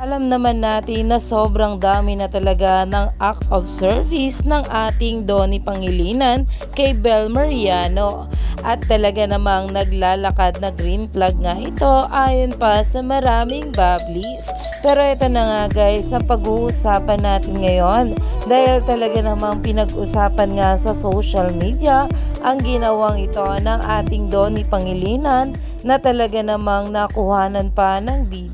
Alam naman natin na sobrang dami na talaga ng act of service ng ating Donnie Pangilinan kay Bel Mariano. At talaga namang naglalakad na green flag nga ito ayon pa sa maraming bablis. Pero ito na nga guys ang pag-uusapan natin ngayon dahil talaga namang pinag-usapan nga sa social media ang ginawang ito ng ating Donnie Pangilinan na talaga namang nakuhanan pa ng video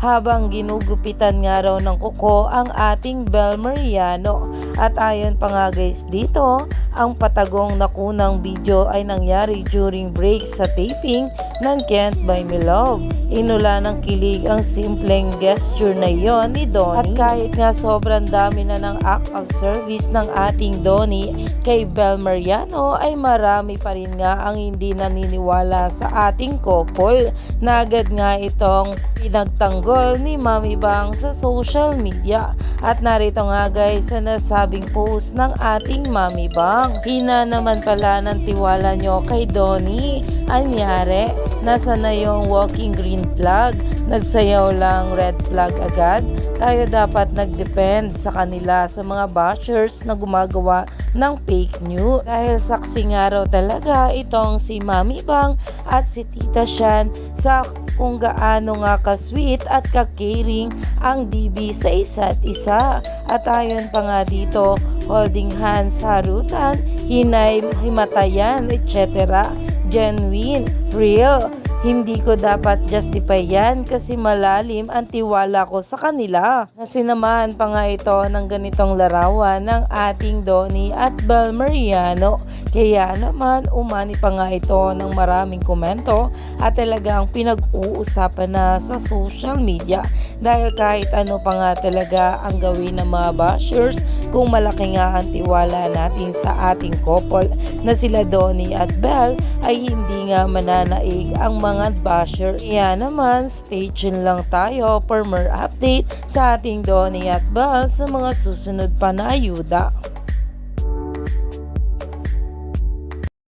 habang ginugupitan nga raw ng kuko ang ating Bel Mariano. At ayon pa nga guys dito, ang patagong nakunang video ay nangyari during break sa taping ng Can't Buy Me Love. Inula ng kilig ang simpleng gesture na yon ni Donnie. At kahit nga sobrang dami na ng act of service ng ating Donnie kay Bel Mariano ay marami pa rin nga ang hindi naniniwala sa ating couple na agad nga itong pinagtanggol ni Mami Bang sa social media. At narito nga guys sa nasabing post ng ating Mami Bang. Hina naman pala ng tiwala nyo kay Donnie. Anyari, nasa na yung walking green flag? Nagsayaw lang red flag agad? Tayo dapat nag-depend sa kanila sa mga bashers na gumagawa ng fake news. Dahil saksi nga raw talaga itong si Mami Bang at si Tita Shan sa kung gaano nga ka-sweet at ka-caring ang DB sa isa't isa. At ayon pa nga dito, holding hands, harutan, hinay, himatayan, etc. Genuine, real. Hindi ko dapat justify yan kasi malalim ang tiwala ko sa kanila. Nasinamahan pa nga ito ng ganitong larawan ng ating Donnie at Bel Mariano. Kaya naman umani pa nga ito ng maraming komento at talagang pinag-uusapan na sa social media. Dahil kahit ano pa nga talaga ang gawin ng mga bashers kung malaki nga ang tiwala natin sa ating couple na sila Donnie at Bel ay hindi nga mananaig ang mga bashers. Kaya naman, stay tuned lang tayo for more update sa ating Donnie at Bel sa mga susunod pa na ayuda.